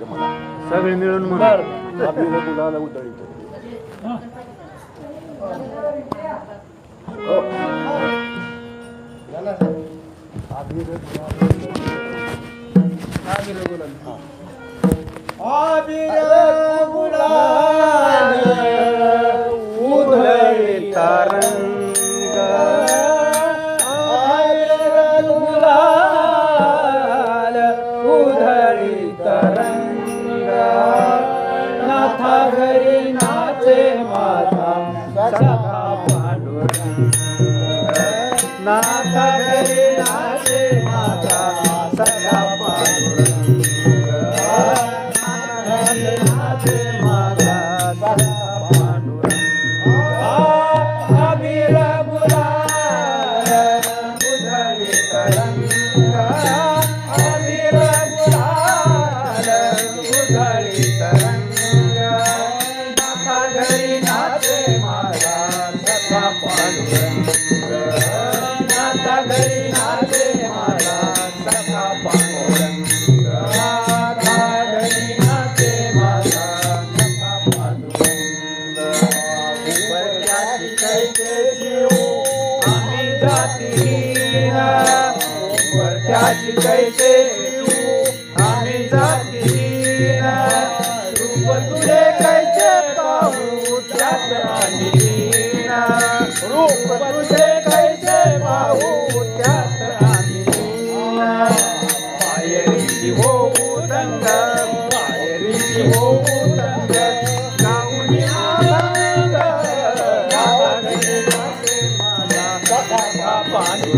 लागते मला सगळे मिळून आपल्याला मुलाला उधळीत आबिर गुलाल आबिर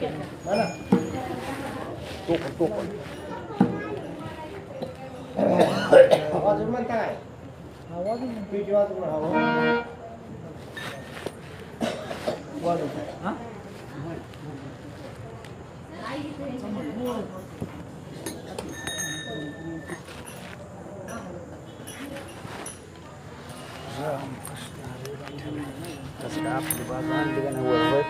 तो पण तो पण आवाज म्हणताय आवाज पीठ वाजून आवाज कसं काय आपली बाजू आणली का नाही वर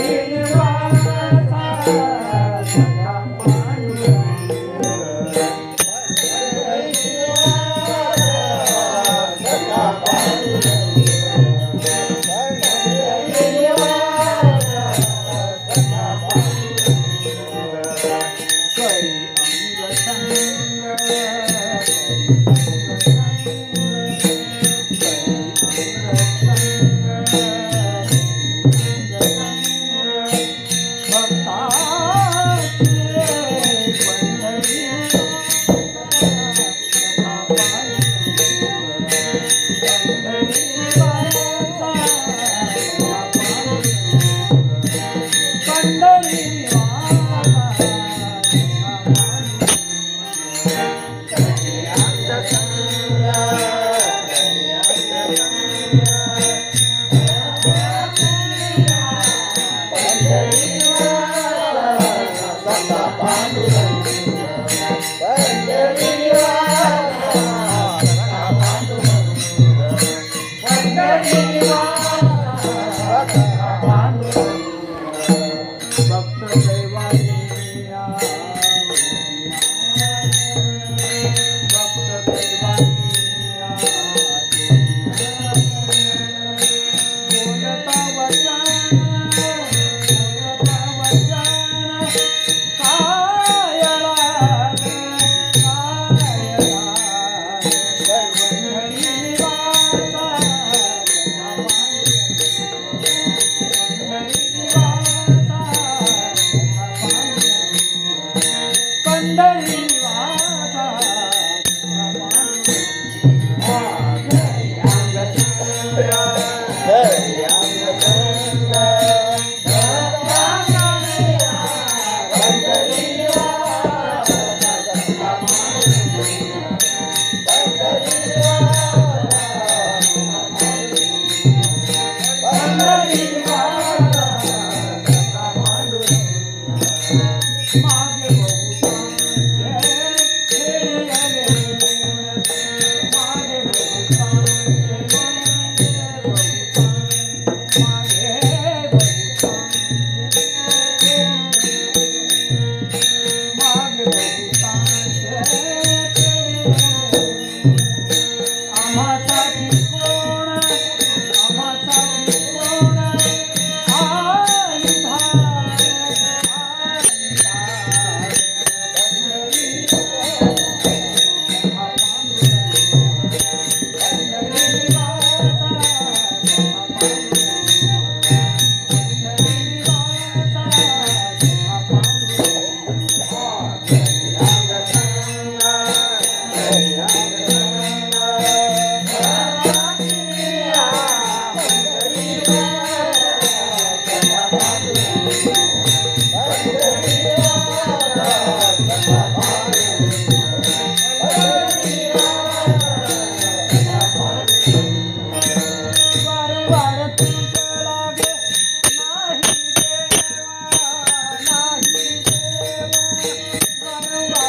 पंढरी